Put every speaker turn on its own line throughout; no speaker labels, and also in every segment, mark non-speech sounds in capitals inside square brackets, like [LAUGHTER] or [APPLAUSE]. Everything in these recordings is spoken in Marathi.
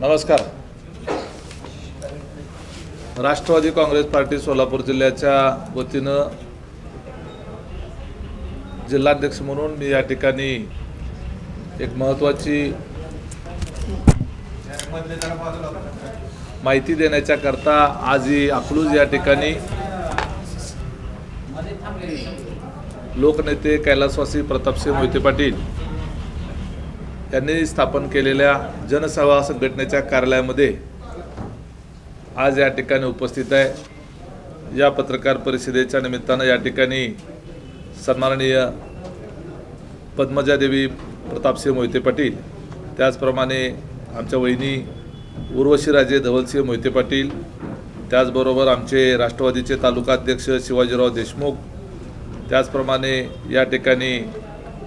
नमस्कार. राष्ट्रवादी काँग्रेस पार्टी सोलापूर जिल्ह्याच्या वतीनं जिल्हाध्यक्ष म्हणून मी या ठिकाणी एक महत्त्वाची माहिती देण्याच्या करता आज ही अकलूज या ठिकाणी लोकनेते कैलासवासी प्रतापसिंह मोहिते पाटील यांनी स्थापन केलेल्या जनसेवा संघटनेच्या कार्यालयामध्ये आज या ठिकाणी उपस्थित आहे. या पत्रकार परिषदेच्या निमित्तानं या ठिकाणी सन्माननीय पद्मजादेवी प्रतापसिंह मोहिते पाटील त्याचप्रमाणे आमच्या वहिनी उर्वशीराजे धवलसिंह मोहिते पाटील त्याचबरोबर आमचे राष्ट्रवादीचे तालुकाध्यक्ष शिवाजीराव देशमुख त्याचप्रमाणे या ठिकाणी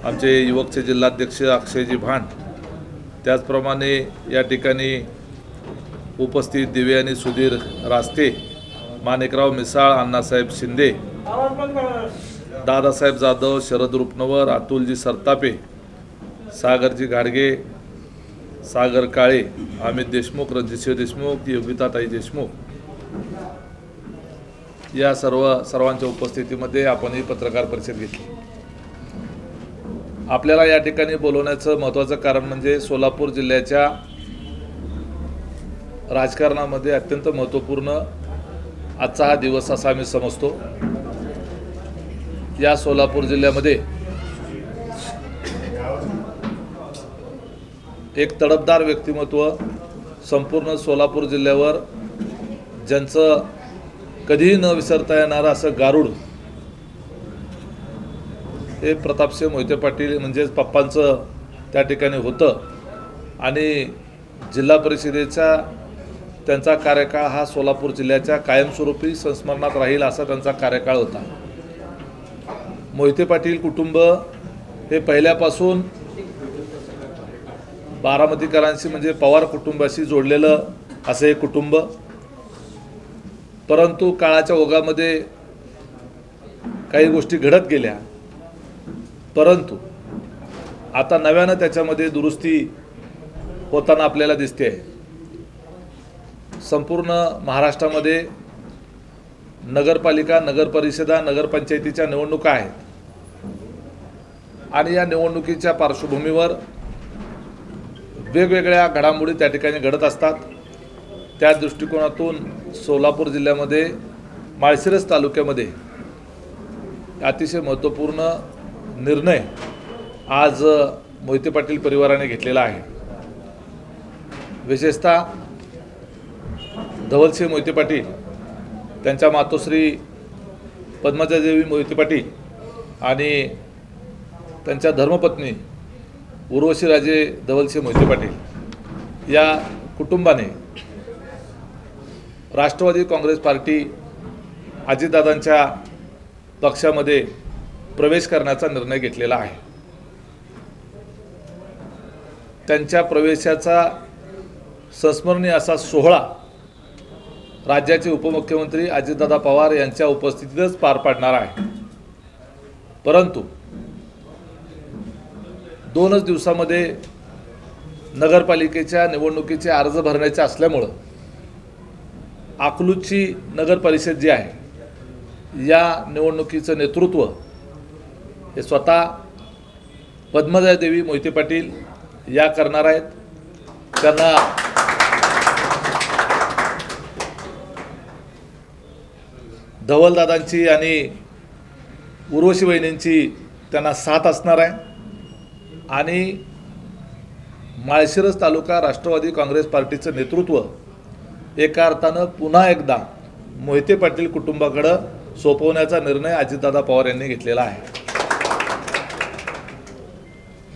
आमचे युवकचे जिल्हाध्यक्ष अक्षयजी भांड त्याचप्रमाणे या ठिकाणी उपस्थित दिव्यानी सुधीर रास्ते माणिकराव मिसाळ अण्णासाहेब शिंदे दादासाहेब जाधव शरद रुपनवर अतुलजी सरतापे सागरजी घाडगे सागर काळे अमित देशमुख रणजितसिंह देशमुख योगिताताई देशमुख. या सर्व सर्वांच्या उपस्थितीमध्ये आपण ही पत्रकार परिषद घेतली. आपल्याला या ठिकाणी बोलवण्याचं महत्त्वाचं कारण म्हणजे सोलापूर जिल्ह्याच्या राजकारणामध्ये अत्यंत महत्त्वपूर्ण आजचा हा दिवस असा आम्ही समजतो. या सोलापूर जिल्ह्यामध्ये एक तडफदार व्यक्तिमत्व संपूर्ण सोलापूर जिल्ह्यावर ज्यांचं कधीही न विसरता येणारं असं गारुड हे प्रतापसिंह मोहिते पाटील म्हणजेच पप्पांचं त्या ठिकाणी होतं. आणि जिल्हा परिषदेचा त्यांचा कार्यकाळ हा सोलापूर जिल्ह्याच्या कायमस्वरूपी संस्मरणात राहील असा त्यांचा कार्यकाळ होता. मोहिते पाटील कुटुंब हे पहिल्यापासून बारामतीकरांशी म्हणजे पवार कुटुंबाशी जोडलेलं असं हे कुटुंब. परंतु काळाच्या ओघामध्ये काही गोष्टी घडत गेल्या. परंतु आता नव्यानं त्याच्यामध्ये दुरुस्ती होताना आपल्याला दिसते आहे. संपूर्ण महाराष्ट्रामध्ये नगरपालिका नगरपरिषदा नगरपंचायतीच्या निवडणुका आहेत. आणि या निवडणुकीच्या पार्श्वभूमीवर वेगवेगळ्या घडामोडी त्या ठिकाणी घडत असतात. त्या दृष्टिकोनातून सोलापूर जिल्ह्यामध्ये माळशिरस तालुक्यामध्ये अतिशय महत्त्वपूर्ण निर्णय आज मोहिते पाटील परिवाराने घेतलेला आहे. विशेषतः धवलसिंह मोहिते पाटील त्यांच्या मातोश्री पद्मजादेवी मोहिते पाटील आणि त्यांच्या धर्मपत्नी उर्वशीराजे धवलसिंह मोहिते पाटील या कुटुंबाने राष्ट्रवादी काँग्रेस पार्टी अजितदादांच्या पक्षामध्ये प्रवेश करण्याचा निर्णय घेतलेला आहे. त्यांच्या प्रवेशाचा संस्मरणीय असा सोहळा राज्याचे उपमुख्यमंत्री अजितदादा पवार यांच्या उपस्थितीतच पार पाडणार आहे. परंतु दोनच दिवसामध्ये नगरपालिकेच्या निवडणुकीचे अर्ज भरण्याचे असल्यामुळं अकलूजची नगर परिषद जी आहे या निवडणुकीचं नेतृत्व हे स्वतः पद्मजा देवी मोहिते पाटील या करणार आहेत. त्यांना धवलदादांची आणि उर्वशी वहिनींची त्यांना साथ असणार आहे. आणि माळशिरस तालुका राष्ट्रवादी काँग्रेस पार्टीचं नेतृत्व एका अर्थानं पुन्हा एकदा मोहिते पाटील कुटुंबाकडं सोपवण्याचा निर्णय अजितदादा पवार यांनी घेतलेला आहे.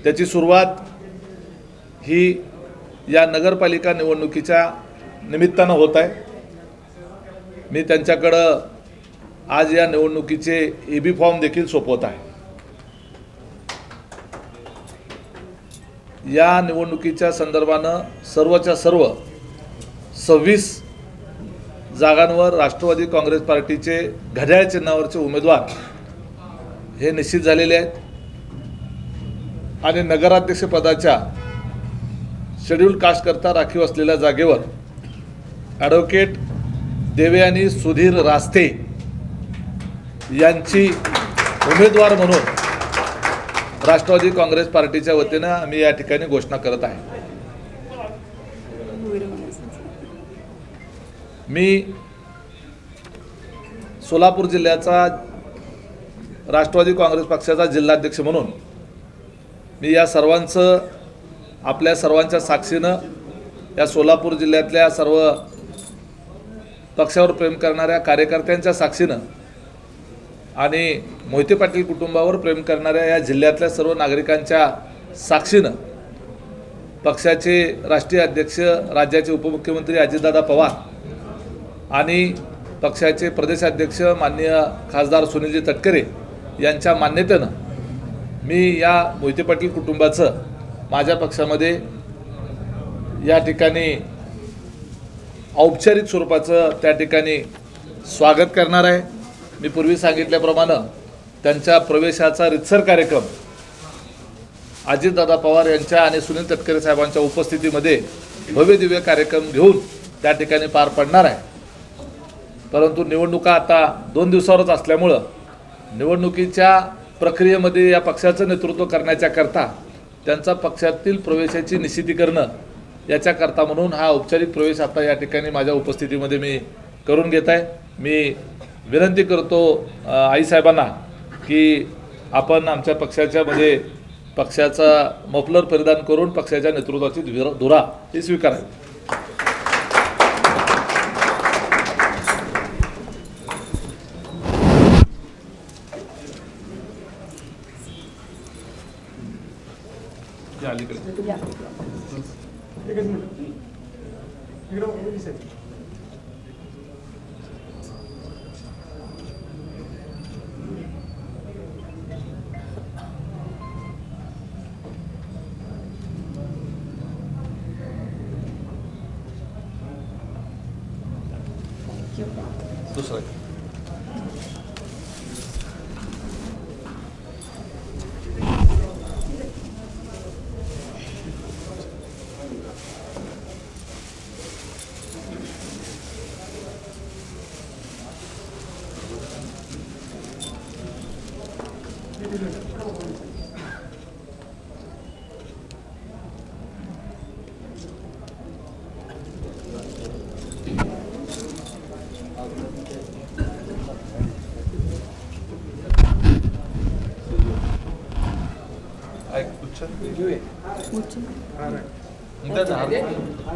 त्याची सुरुवात ही या नगरपालिका निवडणुकीच्या निमित्तानं होत आहे. मी त्यांच्याकडं आज या निवडणुकीचे ए बी फॉर्म देखील सोपवत आहे. या निवडणुकीच्या संदर्भानं सर्वच्या सर्व सव्वीस जागांवर राष्ट्रवादी काँग्रेस पार्टीचे घड्याळ चिन्हावरचे उमेदवार हे निश्चित झालेले आहेत. आणि नगराध्यक्षपदाच्या शेड्यूल कास्टकरता राखीव असलेल्या जागेवर ॲडव्होकेट देवयानी सुधीर रास्ते यांची उमेदवार म्हणून राष्ट्रवादी काँग्रेस पार्टीच्या वतीनं आम्ही या ठिकाणी घोषणा करत आहे. मी सोलापूर जिल्ह्याचा राष्ट्रवादी काँग्रेस पक्षाचा जिल्हाध्यक्ष म्हणून मी या सर्वांचं आपल्या सर्वांच्या साक्षीनं या सोलापूर जिल्ह्यातल्या सर्व पक्षावर प्रेम करणाऱ्या कार्यकर्त्यांच्या साक्षीनं आणि मोहिते पाटील कुटुंबावर प्रेम करणाऱ्या या जिल्ह्यातल्या सर्व नागरिकांच्या साक्षीनं पक्षाचे राष्ट्रीय अध्यक्ष राज्याचे उपमुख्यमंत्री अजितदादा पवार आणि पक्षाचे प्रदेशाध्यक्ष माननीय खासदार सुनीलजी तटकरे यांच्या मान्यतेनं मी या मोहिते पाटील कुटुंबाचं माझ्या पक्षामध्ये या ठिकाणी औपचारिक स्वरूपाचं त्या ठिकाणी स्वागत करणार आहे. मी पूर्वी सांगितल्याप्रमाणे त्यांच्या प्रवेशाचा रितसर कार्यक्रम अजितदादा पवार यांच्या आणि सुनील तटकरे साहेबांच्या उपस्थितीमध्ये भव्य दिव्य कार्यक्रम घेऊन त्या ठिकाणी पार पडणार आहे. परंतु निवडणुका आता दोन दिवसावरच असल्यामुळं निवडणुकीच्या प्रक्रियेमध्ये या पक्षाचं नेतृत्व करण्याच्या करता त्यांचा पक्षातील प्रवेशाची निश्चिती करणं याच्याकरता म्हणून हा औपचारिक प्रवेश आता या ठिकाणी माझ्या उपस्थितीमध्ये मी करून घेत आहे. मी विनंती करतो आईसाहेबांना की आपण आमच्या पक्षाच्या मध्ये पक्षाचा मफलर परिधान करून पक्षाच्या नेतृत्वाची धुरा धुरा ही स्वीकारावी. अलीकडे दुसरं ऐक गुच्छ द्या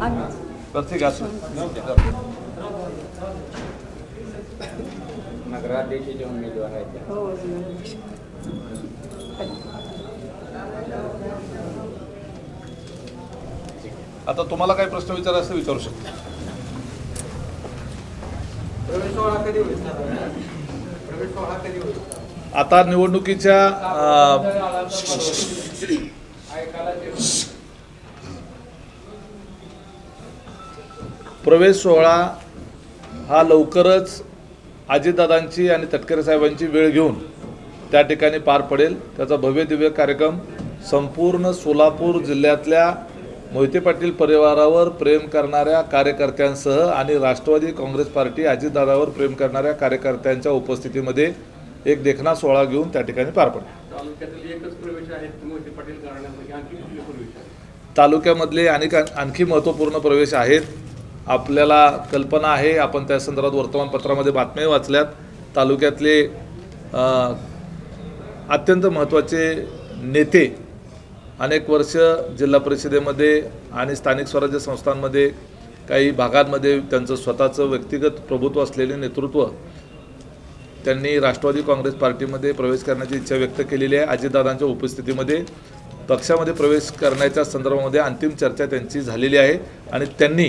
ना. प्रत्येक असू.
नगराध्यक्षाचे उमेदवार आहेत त्या.
आता तुम्हाला काही प्रश्न विचारायचा असेल विचारू शकता.
प्रवेश सोहळा कधी होईल? प्रवेश सोहळा कधी होईल?
आता निवडणुकीच्या प्रवेश सोहळा हा लवकरच अजितदादांची आणि तटकरे साहेबांची वेळ घेऊन त्या ठिकाणी पार पडेल. त्याचा भव्य दिव्य कार्यक्रम संपूर्ण सोलापूर जिल्ह्यातल्या मोहिते पाटील परिवारावर प्रेम करणाऱ्या कार्यकर्त्यांसह आणि राष्ट्रवादी काँग्रेस पार्टी अजितदादावर प्रेम करणाऱ्या कार्यकर्त्यांच्या उपस्थितीमध्ये एक देखणा सोहळा घेऊन त्या ठिकाणी पार पडेल.
तालुक्यातील एकच प्रवेश आहेत मोहिते म्हणजे पाटील म्हणजे आणखी कुठले प्रवेश आहेत
तालुक्यामधले अनेक आणखी महत्त्वपूर्ण प्रवेश आहेत. आपल्याला कल्पना आहे आपण त्या संदर्भात वर्तमानपत्रामध्ये बातम्या वाचल्यात. तालुक्यातले अत्यंत महत्त्वाचे नेते अनेक वर्ष जिल्हा परिषदेमध्ये आणि स्थानिक स्वराज्य संस्थांमध्ये काही भागांमध्ये त्यांचं स्वतःचं व्यक्तिगत प्रभुत्व असलेले नेतृत्व त्यांनी राष्ट्रवादी काँग्रेस पार्टीमध्ये प्रवेश करण्याची इच्छा व्यक्त केलेली आहे. अजितदादांच्या उपस्थितीमध्ये पक्षामध्ये प्रवेश करण्याच्या संदर्भामध्ये अंतिम चर्चा त्यांची झालेली आहे आणि त्यांनी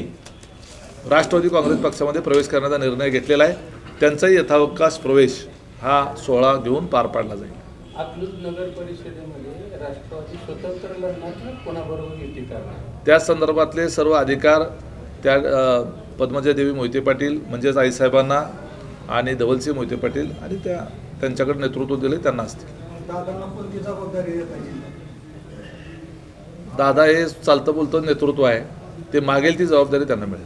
राष्ट्रवादी काँग्रेस पक्षामध्ये प्रवेश करण्याचा निर्णय घेतलेला आहे. त्यांचाही यथावकाश प्रवेश हा सोहळा घेऊन पार पाडला जाईल.
अकलूज नगर परिषदेमध्ये राष्ट्रवादी स्वतंत्र लढणार की कोणाबरोबर युती करणार?
त्या संदर्भातले सर्व अधिकार त्या अ, पद्मजादेवी मोहिते पाटील म्हणजेच आईसाहेबांना आणि धवलसिंह मोहिते पाटील आणि त्या त्यांच्याकडे नेतृत्व दिले त्यांना असतील
दादांना कोणती जबाबदारी देता येईल
दादा हे चालतं बोलतं नेतृत्व आहे. ते मागेल ती जबाबदारी त्यांना मिळेल.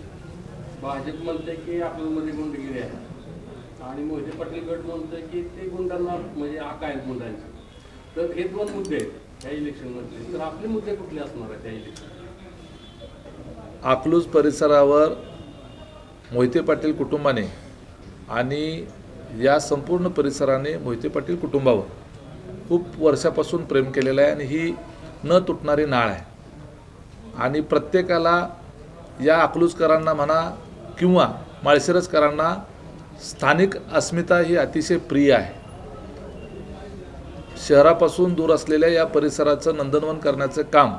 भाजप म्हणते की आपल्यामध्ये गुंडगिरी आहे. आणि मोहिते पाटील गट म्हणतोय की ते गुंडांना म्हणजे आका आहेत गुंडांचे तर हे दोन मुद्दे आहेत त्या इलेक्शनमधले. तर आपले मुद्दे कुठले असणार आहेत त्या इलेक्शन
अकलूज परिसरावर मोहिते पाटील कुटुंबाने आणि या संपूर्ण परिसराने मोहिते पाटील कुटुंबावर खूप वर्षापासून प्रेम केलेलं आहे आणि ही न तुटणारी नाळ आहे. आणि प्रत्येकाला या अकलूजकरांना म्हणा किंवा माळशिरसकरांना स्थानिक अस्मिता ही अतिशय प्रिय आहे. शहरापासून दूर असलेल्या या परिसराचं नंदनवन करण्याचं काम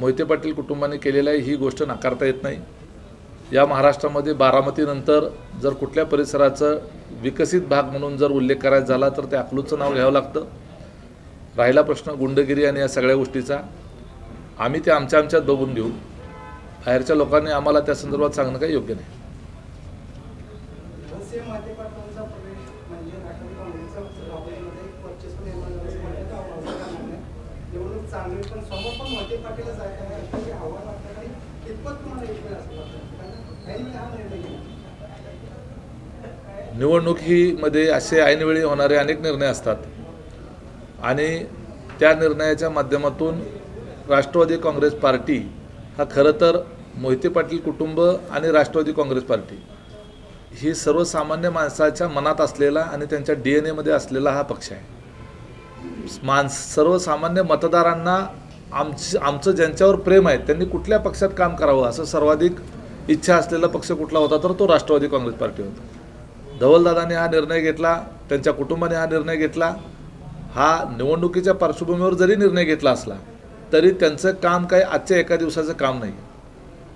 मोहिते पाटील कुटुंबाने केलेलं आहे ही गोष्ट नाकारता येत नाही. या महाराष्ट्रामध्ये बारामतीनंतर जर कुठल्या परिसराचं विकसित भाग म्हणून जर उल्लेख करायचा झाला तर ते अकलूजचं नाव घ्यावं लागतं. राहिला प्रश्न गुंडगिरी आणि या सगळ्या गोष्टीचा. आम्ही ते आमच्या आमच्यात बघून घेऊ. बाहेरच्या लोकांनी आम्हाला त्या संदर्भात सांगणं काही योग्य नाही.
पण समोर पण मोहिते पाटीलच कितपत तुम्हाला
निवडणुकीमध्ये असे ऐनवेळी होणारे अनेक निर्णय असतात. आणि त्या निर्णयाच्या माध्यमातून राष्ट्रवादी काँग्रेस पार्टी हा खरं तर मोहिते पाटील कुटुंब आणि राष्ट्रवादी काँग्रेस पार्टी ही सर्वसामान्य माणसाच्या मनात असलेला आणि त्यांच्या डी एन एमध्ये असलेला हा पक्ष आहे. माणस सर्वसामान्य मतदारांना आमच आमचं ज्यांच्यावर प्रेम आहे त्यांनी कुठल्या पक्षात काम करावं असं सर्वाधिक इच्छा असलेला पक्ष कुठला होता तर तो राष्ट्रवादी काँग्रेस पार्टी होता. धवलदादाने हा निर्णय घेतला त्यांच्या कुटुंबाने हा निर्णय घेतला. हा निवडणुकीच्या पार्श्वभूमीवर जरी निर्णय घेतला असला तरी त्यांचं काम काही आजच्या एका दिवसाचं काम नाही.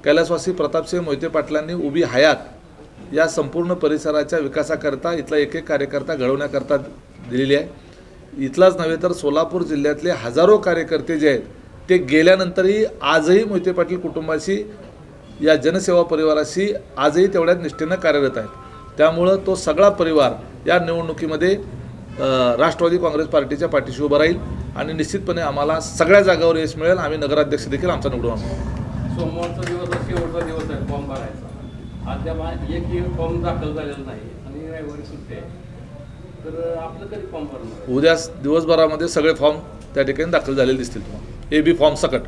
कैलासवासी प्रतापसिंह मोहिते पाटलांनी उभी हयात या संपूर्ण परिसराच्या विकासाकरता इथला एक एक कार्यकर्ता घडवण्याकरता दिलेली आहे. इथलाच नव्हे तर सोलापूर जिल्ह्यातले हजारो कार्यकर्ते जे आहेत ते गेल्यानंतरही आजही मोहिते पाटील कुटुंबाशी या जनसेवा परिवाराशी आजही तेवढ्याच निष्ठेनं कार्यरत आहेत. त्यामुळं तो सगळा परिवार या निवडणुकीमध्ये राष्ट्रवादी काँग्रेस पार्टीच्या पाठीशी उभं राहील आणि निश्चितपणे आम्हाला सगळ्या जागावर यश मिळेल. आम्ही नगराध्यक्ष देखील आमचा निवडून आणू.
सोमवारचा दिवस शेवटचा दिवस आहे फॉर्म भरायचा. अद्याप एकही फॉर्म दाखल झालेला नाही आणि रविवारी सुट्टी आहे. तर आपलं कधी फॉर्म भरणार?
उद्या दिवसभरामध्ये सगळे फॉर्म त्या ठिकाणी दाखल झालेले दिसतील तुम्हाला. ए बी फॉर्म सकट.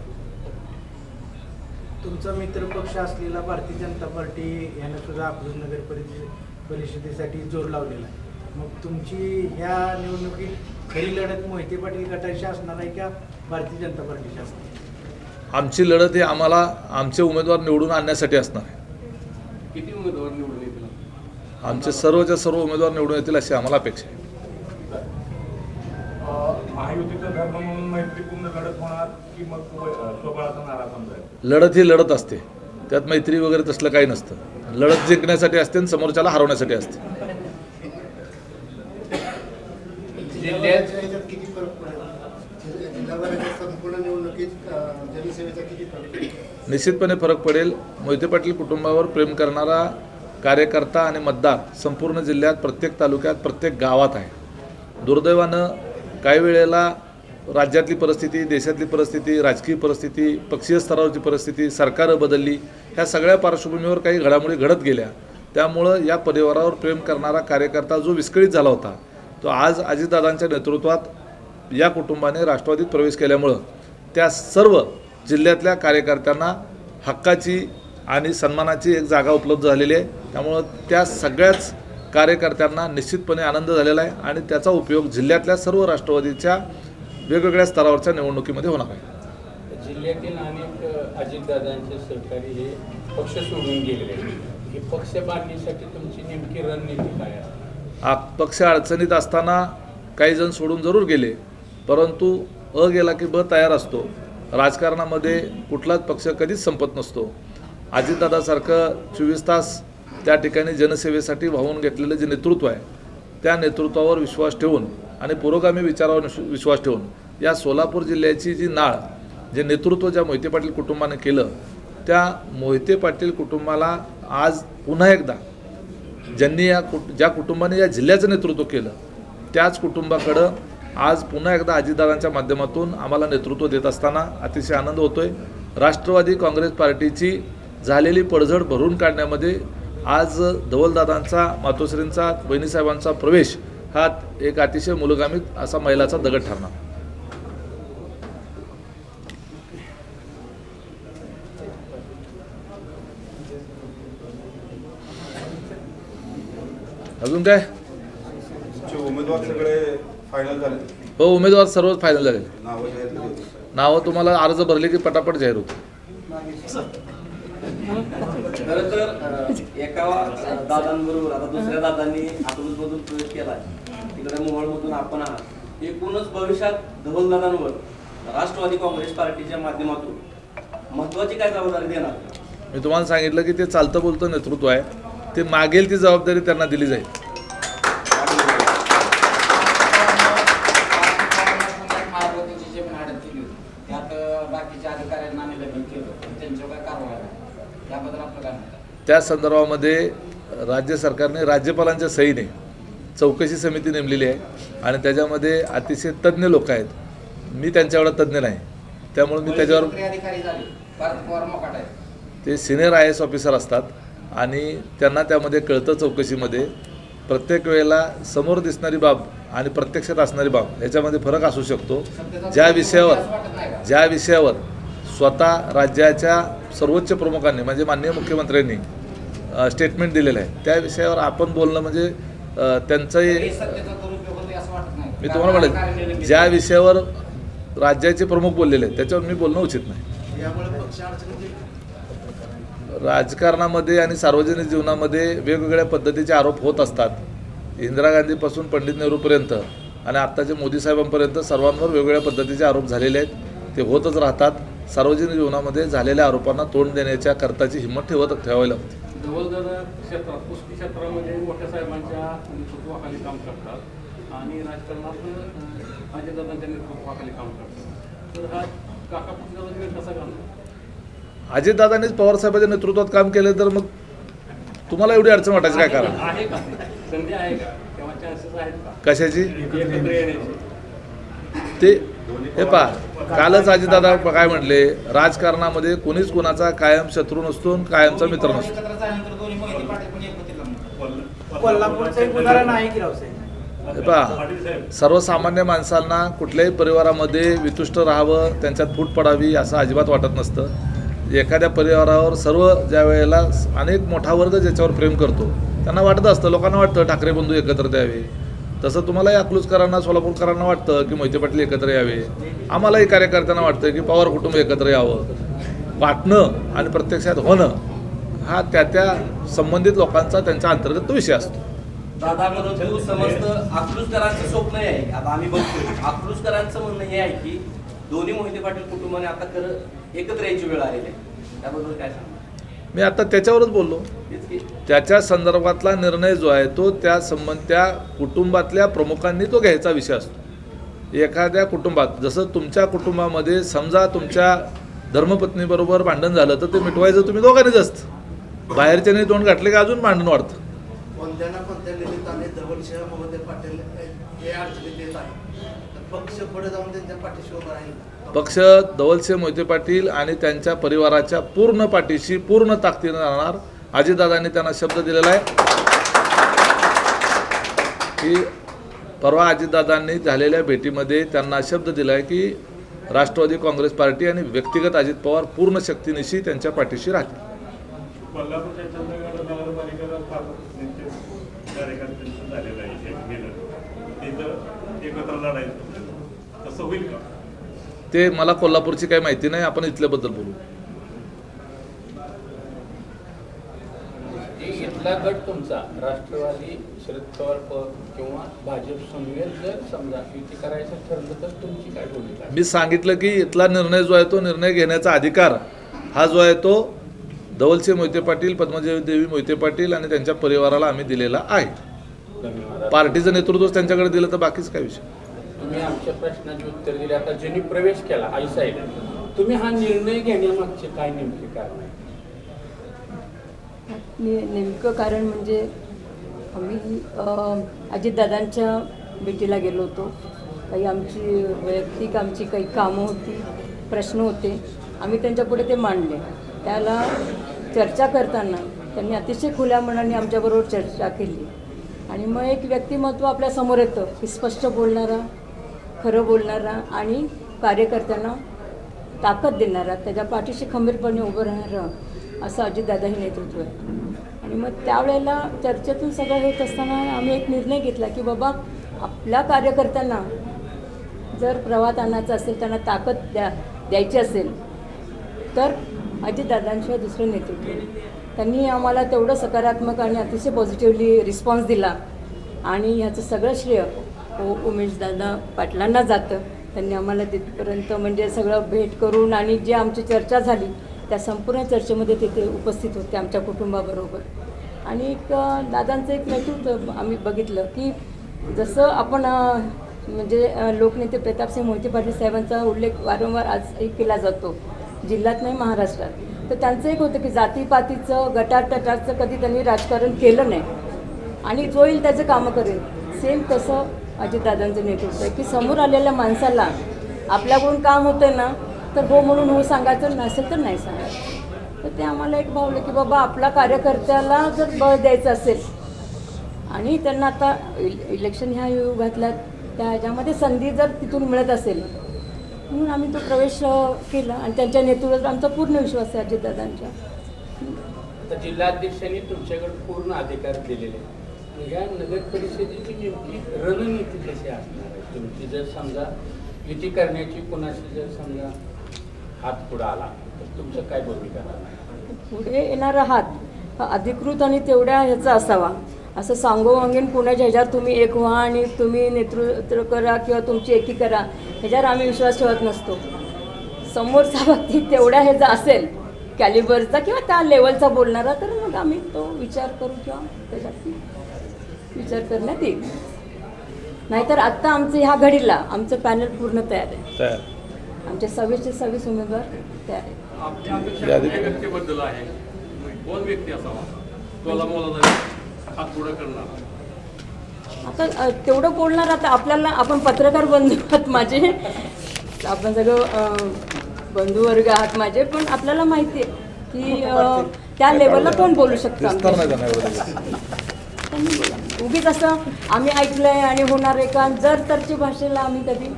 तुमचा मित्रपक्ष असलेला भारतीय जनता पार्टी यानं सुद्धा अकलूज नगर परिषद परिषदेसाठी जोर लावलेला आहे. मग तुमची ह्या निवडणुकीत खरी लढत मोहिते पाटील गटाशी असणार आहे का भारतीय जनता पार्टीशी असणार?
आमची लढत ही आम्हाला आमचे उमेदवार निवडून आणण्यासाठी असणार आहे.
किती उमेदवार निवडून येतील?
आमचे सर्वच्या सर्व उमेदवार निवडून येतील अशी आम्हाला अपेक्षा आहे.
महायुतीचा धर्म म्हणून मैत्रीपूर्ण लढत होणार की मग स्वबळाचा नारा समजायचा?
लढत ही लढत असते. त्यात मैत्री वगैरे तसलं काही नसतं. लढत जिंकण्यासाठी असते आणि समोरच्याला हरवण्यासाठी असते. निश्चितपणे फरक पडेल. मोहिते पाटील कुटुंबावर प्रेम करणारा कार्यकर्ता आणि मतदार संपूर्ण जिल्ह्यात प्रत्येक तालुक्यात प्रत्येक गावात आहे. दुर्दैवानं काही वेळेला राज्यातली परिस्थिती देशातली परिस्थिती राजकीय परिस्थिती पक्षीय स्तरावरची परिस्थिती सरकारं बदलली ह्या सगळ्या पार्श्वभूमीवर काही घडामोडी घडत गेल्या. त्यामुळं या परिवारावर प्रेम करणारा कार्यकर्ता जो विस्कळीत झाला होता तो आज अजितदादांच्या नेतृत्वात या कुटुंबाने राष्ट्रवादीत प्रवेश केल्यामुळं त्या सर्व जिल्ह्यातल्या कार्यकर्त्यांना हक्काची आणि सन्मानाची एक जागा उपलब्ध झालेली आहे. त्यामुळं त्या सगळ्याच कार्यकर्त्यांना निश्चितपणे आनंद झालेला आहे आणि त्याचा उपयोग जिल्ह्यातल्या सर्व राष्ट्रवादीच्या वेगवेगळ्या स्तरावरच्या निवडणुकीमध्ये होणार आहे.
जिल्ह्यातील अनेक अजितदादांचे सहकारी हे पक्ष सोडून गेलेले आहेत. हे पक्ष बांधणीसाठी तुमची नेमकी रणनीती काय आहे?
आ पक्ष अडचणीत असताना काही जण सोडून जरूर गेले परंतु अ गेला की ब तयार असतो. राजकारणामध्ये कुठलाच पक्ष कधीच संपत नसतो. अजितदादासारखं चोवीस तास त्या ठिकाणी जनसेवेसाठी वाहून घेतलेलं जे नेतृत्व आहे त्या नेतृत्वावर विश्वास ठेवून आणि पुरोगामी विचारावर विश्वास ठेवून या सोलापूर जिल्ह्याची जी नाळ जे नेतृत्व ज्या मोहिते पाटील कुटुंबाने केलं त्या मोहिते पाटील कुटुंबाला आज पुन्हा एकदा ज्यांनी या कुट ज्या कुटुंबाने या जिल्ह्याचं नेतृत्व केलं त्याच कुटुंबाकडं आज पुन्हा एकदा अजितदारांच्या माध्यमातून आम्हाला नेतृत्व देत असताना अतिशय आनंद होतोय. राष्ट्रवादी काँग्रेस पार्टीची झालेली पडझड भरून काढण्यामध्ये आज धवलदादांचा मातोश्रींचा बहिणीसाहेबांचा प्रवेश हा एक अतिशय मुलगामी असा मैलाचा दगड ठरणार. अजून काय?
उमेदवार सगळे फायनल झाले.
हो उमेदवार सर्वच फायनल झाले.
नावं
तुम्हाला अर्ज भरले की पटापट जाहीर होतं
खरं तर एका दादांबरोबर आता दुसऱ्या दादांनी अकलूजमधून प्रवेश केलाय तिकडे मोहळमधून आपण आहात. एकूणच भविष्यात धवल दादांवर राष्ट्रवादी काँग्रेस पार्टीच्या माध्यमातून महत्वाची काय जबाबदारी देणार?
मी तुम्हाला सांगितलं की ते चालतं बोलतं नेतृत्व आहे. ते मागेल ती जबाबदारी त्यांना दिली जाईल. त्या संदर्भामध्ये राज्य सरकारने राज्यपालांच्या सहीने चौकशी समिती नेमलेली आहे आणि त्याच्यामध्ये अतिशय तज्ज्ञ लोक आहेत. मी त्यांच्याकडे तज्ज्ञ नाही. त्यामुळे मी त्याच्यावर ते सिनियर आय एस ऑफिसर असतात आणि त्यांना त्यामध्ये कळतं चौकशीमध्ये प्रत्येक वेळेला समोर दिसणारी बाब आणि प्रत्यक्षात असणारी बाब याच्यामध्ये फरक असू शकतो. ज्या विषयावर ज्या विषयावर स्वतः राज्याच्या सर्वोच्च प्रमुखांनी म्हणजे माननीय मुख्यमंत्र्यांनी स्टेटमेंट दिलेलं आहे. त्या विषयावर आपण बोलणं म्हणजे त्यांचंही मी तुम्हाला म्हणलं ज्या विषयावर राज्याचे प्रमुख बोललेले आहेत त्याच्यावर मी बोलणं उचित नाही. राजकारणामध्ये आणि सार्वजनिक जीवनामध्ये वेगवेगळ्या पद्धतीचे आरोप होत असतात. इंदिरा गांधीपासून पंडित नेहरूपर्यंत आणि आत्ताचे मोदी साहेबांपर्यंत सर्वांवर वेगवेगळ्या पद्धतीचे आरोप झालेले आहेत. ते होतच राहतात. सार्वजनिक जीवनामध्ये झालेल्या आरोपांना तोंड देण्याच्या करताची हिंमत ठेवत ठेवावी लागते
क्षेत्रात कुस्ती क्षेत्रामध्ये मोठ्या साहेबांच्या नेतृत्वाखाली काम करतात आणि राजकारणात अं, अजितदादांच्या नेतृत्वाखाली काम करतात. तर हा काका पुस्तकाचा वेळ कसा घालतो
अजितदादांनीच पवारसाहेबांच्या नेतृत्वात काम केलं तर मग तुम्हाला एवढी अडचण वाटायची काय कारण?
आहे का? संधी आहे का? तेव्हा चान्सेस आहेत का?
कशाची? ते हे पहा कालच अजितदादा काय म्हटले? राजकारणामध्ये कोणीच कोणाचा कायम शत्रू नसतो आणि कायमचा मित्र नसतो. हे पहा सर्वसामान्य माणसांना कुठल्याही परिवारामध्ये वितुष्ट राहावं त्यांच्यात फूट पडावी असं अजिबात वाटत नसतं. एखाद्या परिवारावर सर्व ज्या वेळेला अनेक मोठा वर्ग ज्याच्यावर प्रेम करतो त्यांना वाटत असतं लोकांना वाटतं ठाकरे बंधू एकत्र द्यावे. तसं तुम्हालाही अकलूजकरांना सोलापूरकरांना वाटतं की मोहिते पाटील एकत्र यावे. आम्हालाही कार्यकर्त्यांना वाटतं की पवार कुटुंब एकत्र यावं. वाटणं आणि प्रत्यक्षात होणं हा त्या त्या संबंधित लोकांचा त्यांच्या अंतर्गत विषय असतो.
दादा म्हणून तू अकलूजकरांचं स्वप्न आहे. आता आम्ही बघतो अकलूजकरांचं म्हणणं हे आहे की दोन्ही मोहिते पाटील कुटुंबाने आता खरं एकत्र यायची वेळ आलेली आहे. त्याबद्दल काय सांगतो
मी आता त्याच्यावरच बोललो. त्याच्या संदर्भातला निर्णय जो आहे तो त्या संबंध त्या कुटुंबातल्या प्रमुखांनी तो घ्यायचा विषय असतो. एखाद्या कुटुंबात जसं तुमच्या कुटुंबामध्ये समजा तुमच्या धर्मपत्नीबरोबर भांडण झालं तर ते मिटवायचं तुम्ही दोघांनीच असतं. बाहेरच्याने तोंड घातले का अजून भांडण वाढतं.
पक्ष पुढे जाऊन त्यांच्या पाठीशी उभं राहील.
पक्ष धवलसिंह मोहिते पाटील आणि त्यांच्या परिवाराच्या पूर्ण पाठीशी पूर्ण ताकदीनं राहणार. अजितदादांनी त्यांना शब्द दिलेला आहे. की परवा अजितदादांनी झालेल्या भेटीमध्ये त्यांना शब्द दिला आहे की राष्ट्रवादी काँग्रेस पार्टी आणि व्यक्तिगत अजित पवार पूर्ण शक्तीनिशी त्यांच्या पाठीशी राहतील.
झालेलं आहे एकत्र लढायचं तसं होईल का?
ते मला कोल्हापूरची काही माहिती नाही आपण इथल्याबद्दल बोलू.
इथला गट तुमचा राष्ट्रवादी शरद पवार किंवा भाजप समवेत जर समजा युती करायचं ठरलं तर तुमची काय भूमिका?
मी सांगितलं की इथला निर्णय जो आहे तो निर्णय घेण्याचा अधिकार हा जो आहे तो धवलसिंह मोहिते पाटील पद्मदेवी देवी मोहिते पाटील आणि त्यांच्या परिवाराला आम्ही दिलेला आहे.
धन्यवाद.
पार्टीचं नेतृत्वच त्यांच्याकडे दिलं तर बाकीच काय विषय?
तुम्ही आमच्या प्रश्नाचे उत्तर दिले. आता ज्यांनी प्रवेश केला आई साहेब तुम्ही हा निर्णय घेण्यामागचे काय नेमके कारण आहे?
ने नेमकं कारण म्हणजे आम्ही अजितदादांच्या भेटीला गेलो होतो. काही आमची वैयक्तिक आमची काही कामं होती प्रश्न होते. आम्ही त्यांच्यापुढे ते मांडले. त्याला चर्चा करताना त्यांनी अतिशय खुल्या मनाने आमच्याबरोबर चर्चा केली. आणि मग एक व्यक्तिमत्व आपल्यासमोर येतं की स्पष्ट बोलणारा खरं बोलणारा आणि कार्यकर्त्यांना ताकद देणारा त्याच्या पाठीशी खंबीरपणे उभं राहणारं असं अजितदादा हे नेतृत्व आहे. आणि मग त्यावेळेला चर्चेतून सगळं होत असताना आम्ही एक निर्णय घेतला की बाबा आपल्या कार्यकर्त्यांना जर प्रवाहात आणायचं असेल त्यांना ताकद द्या द्यायची असेल तर अजितदादांशिवाय दुसरं नेतृत्व त्यांनी आम्हाला तेवढं सकारात्मक आणि अतिशय पॉझिटिव्हली रिस्पॉन्स दिला. आणि ह्याचं सगळं श्रेय हो, उमेशदादा पाटलांना जातं. त्यांनी आम्हाला तिथपर्यंत म्हणजे सगळं भेट करून आणि जी आमची चर्चा झाली त्या संपूर्ण चर्चेमध्ये तिथे उपस्थित होते आमच्या कुटुंबाबरोबर. आणि एक दादांचं एक नेतृत्व आम्ही बघितलं की जसं आपण म्हणजे लोकनेते प्रतापसिंह मोहिते पाटील साहेबांचा उल्लेख वारंवार आजही केला जातो जिल्ह्यात नाही महाराष्ट्रात. तर त्यांचं एक होतं की जातीपातीचं गटारटटारचं कधी त्यांनी राजकारण केलं नाही. आणि जो येईल त्याचं कामं करेल. सेम तसं अजितदादांचं नेतृत्व आहे की समोर आलेल्या माणसाला आपल्याकडून काम होतं ना तर हो म्हणून हो सांगायचं नसेल तर नाही सांगायचं. तर ते आम्हाला एक भावलं की बाबा आपला कार्यकर्त्याला जर बळ द्यायचं असेल आणि त्यांना आता इल इलेक्शन ह्या युगातल्या त्या ह्याच्यामध्ये संधी जर तिथून मिळत असेल म्हणून आम्ही तो प्रवेश केला. आणि त्यांच्या नेतृत्वात आमचा पूर्ण विश्वास आहे अजितदादांच्या.
जिल्हाध्यक्षांनी तुमच्याकडे पूर्ण अधिकार दिलेले या नगर परिषदेची नेमकी रणनीती कशी असणार आहे? तुमची जर समजा युती करण्याची कोणाशी जर समजा हात पुढे आला तर तुमचं काय भूमिका राहणार?
पुढे येणार आहात. अधिकृत आणि तेवढ्या ह्याचा असावा. असं सांगो मागेन पुण्याच्या ह्याच्यावर तुम्ही एक व्हा आणि तुम्ही नेतृत्व करा किंवा तुमची एकी करा. ह्याच्यावर आम्ही विश्वास ठेवत नसतो. समोरचा व्यक्ती तेवढ्या ह्याचा असेल कॅलिबरचा किंवा त्या लेवलचा बोलणारा तर मग आम्ही तो विचार करू किंवा त्याच्यात विचार करण्यात येईल. नाहीतर आत्ता आमचं ह्या घडीला आमचं पॅनल पूर्ण तयार आहे.
तयार.
आमचे सव्वीसचे सव्वीस उमेदवार तयार आहेत.
आहे?
आता तेवढं बोलणार आता आपल्याला आपण पत्रकार बंधू आहात माझे. आपण सगळं बंधुवर्ग आहात माझे पण आपल्याला माहिती आहे की त्या [LAUGHS] लेवलला कोण बोलू शकतं [LAUGHS] उगीच असं आम्ही ऐकलंय आणि होणार आहे का? जर तरची भाषेला आम्ही कधी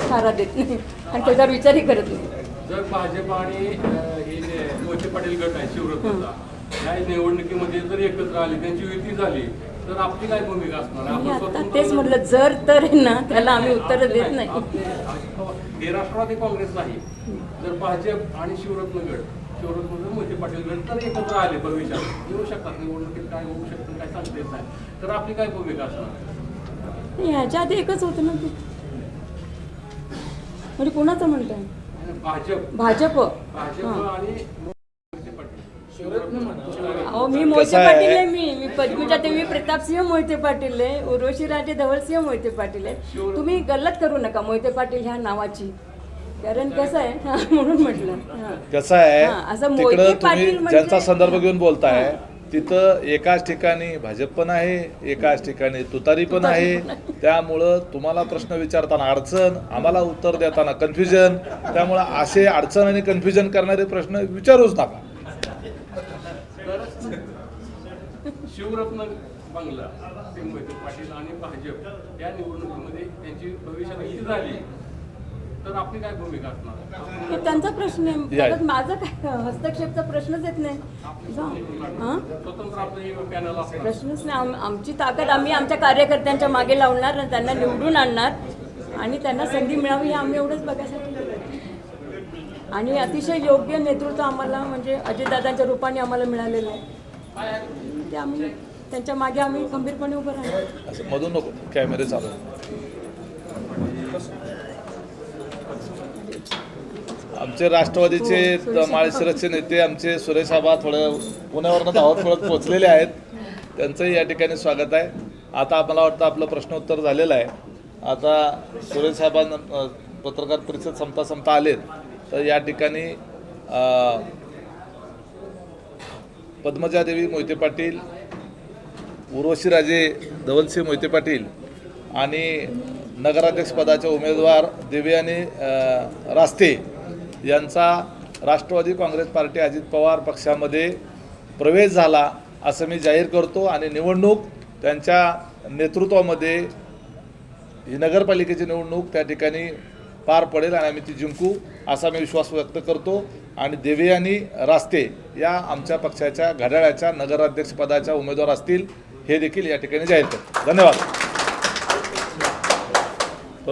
थारा देत नाही. आणि त्याच्यावर विचारही करत नाही.
जर भाजप आणि हे जे पाटील गट आहे शिवरत्नाचा या निवडणुकीमध्ये जर एकत्र आले त्यांची युती झाली तर आपली काय भूमिका असणार? आहे?
आता तेच म्हटलं जर तर आहे ना त्याला आम्ही उत्तरं देत नाही
हे राष्ट्रवादी काँग्रेस नाही. जर भाजप आणि शिवरत्न गट शिवरत्न जर मोठे पाटील गट तर एकत्र आले भविष्यात. येऊ शकतात निवडणुकीत काय होऊ शकतं काय सांगता येत नाही. तर आपली काय भूमिका असणार?
ह्याच्या आधी एकच होतं ना ते. म्हणजे कुणाचं म्हणताय?
आणि भाजप.
भाजप
भाजप आणि मोहिते
अहो मी मोहिते
आहे?
पाटील आहे मी मी पद्मजा देवी प्रतापसिंह मोहिते पाटील आहे उर्वशी राजे धवलसिंह मोहिते पाटील आहे तुम्ही गल्लत करू नका मोहिते पाटील ह्या नावाची. कारण कसं आहे हा, म्हणून म्हटलं.
कसं आहे
हां, असं
तिकडं तुम्ही
पाटील म्हणजे-
ज्यांचा संदर्भ घेऊन बोलताय तिथं एकाच ठिकाणी भाजप पण आहे एकाच ठिकाणी तुतारी पण आहे. त्यामुळं तुम्हाला प्रश्न विचारताना अडचण आम्हाला उत्तर देताना कन्फ्युजन त्यामुळं असे अडचण आणि कन्फ्युजन करणारे प्रश्न विचारूच नका.
शिवरत्न बंगला ते पाटील आणि भाजप या निवडणुकीमध्ये त्यांची भविष्यात झाली. तर आपली काय भूमिका असणार?
हे त्यांचा प्रश्न आहे. माझा काय? हस्तक्षेपचा प्रश्नच येत नाही. हां?
स्वतंत्र आपलं पॅनल असणार.
प्रश्नच नाही. आम- आमची ताकद आम्ही आमच्या कार्यकर्त्यांच्या मागे लावणार आणि त्यांना निवडून आणणार आणि त्यांना संधी मिळावी हे आम्ही एवढंच बघायसाठी. आणि अतिशय योग्य नेतृत्व आम्हाला म्हणजे अजितदादांच्या रूपाने आम्हाला मिळालेलं आहे. ते आम्ही त्यांच्या मागे आम्ही खंबीरपणे उभं राहणार.
असं मधून नको. कॅमेरे चालू आमचे राष्ट्रवादीचे
हो,
माळशिरसचे नेते आमचे सुरेश आबा थोडं पुण्यावरनं धावत पळत पोचलेले आहेत. त्यांचंही या ठिकाणी स्वागत आहे. आता मला वाटतं आपलं प्रश्नोत्तर झालेलं आहे. आता सुरेश साहेबांना पत्रकार परिषद संपता संपता आलेत. तर या ठिकाणी अ, पद्मजा देवी मोहिते पाटील उर्वशीराजे धवलसिंह मोहिते पाटील आणि नगराध्यक्षपदाचे उमेदवार देवयानी रास्ते यांचा राष्ट्रवादी काँग्रेस पार्टी अजित पवार पक्षामध्ये प्रवेश झाला असं मी जाहीर करतो. आणि निवडणूक त्यांच्या नेतृत्वामध्ये ही नगरपालिकेची निवडणूक त्या ठिकाणी पार पडेल आणि आम्ही ती जिंकू असा मी विश्वास व्यक्त करतो. आणि देवयानी रास्ते या आमच्या पक्षाच्या घड्याळाच्या नगराध्यक्षपदाच्या उमेदवार असतील हे देखील या ठिकाणी जाहीर करतो. धन्यवाद.